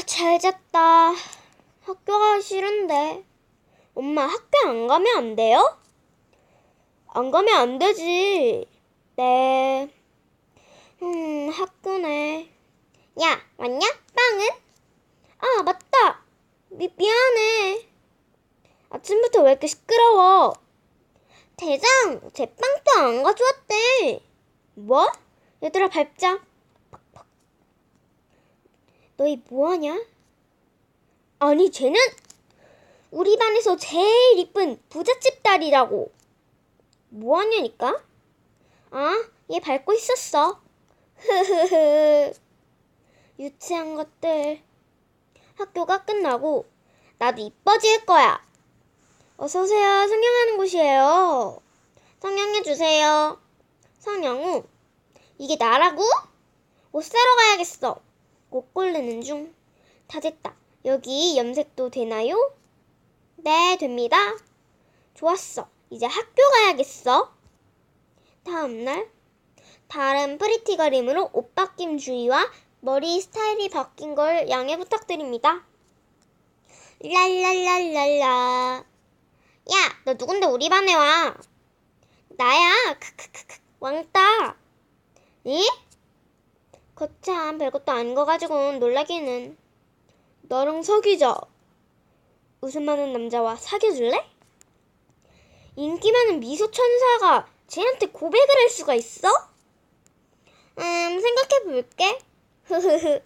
아, 잘 잤다. 학교 가기 싫은데. 엄마 학교 안 가면 안 돼요? 안 가면 안 되지. 네. 음, 학교네. 야, 왔냐? 빵은? 아, 맞다. 미, 미안해. 아침부터 왜 이렇게 시끄러워? 대장, 제 빵도 안 가져왔대. 뭐? 얘들아, 밟자. 너희 뭐하냐? 아니, 쟤는 우리 반에서 제일 이쁜 부잣집 딸이라고. 뭐하냐니까? 아, 얘 밟고 있었어. 흐흐흐. 유치한 것들. 학교가 끝나고 나도 이뻐질 거야. 어서 오세요. 성형하는 곳이에요. 성형해 주세요. 성형우. 이게 나라고? 옷 사러 가야겠어. 옷 고르는 중. 다 됐다. 여기 염색도 되나요? 네, 됩니다. 좋았어. 이제 학교 가야겠어. 다음 날 다른 프리티 그림으로 옷 바뀜 주의와 머리 스타일이 바뀐 걸 양해 부탁드립니다. 랄랄랄랄라. 야, 너 누군데 우리 반에 와? 나야. 크크크크. 왕따. 니? 거참 별것도 아닌 거 가지고는 놀라기는. 너랑 사귀자. 웃음 많은 남자와 사귀어줄래? 인기 많은 미소 천사가 쟤한테 고백을 할 수가 있어? 음, 생각해 볼게. 흐흐흐.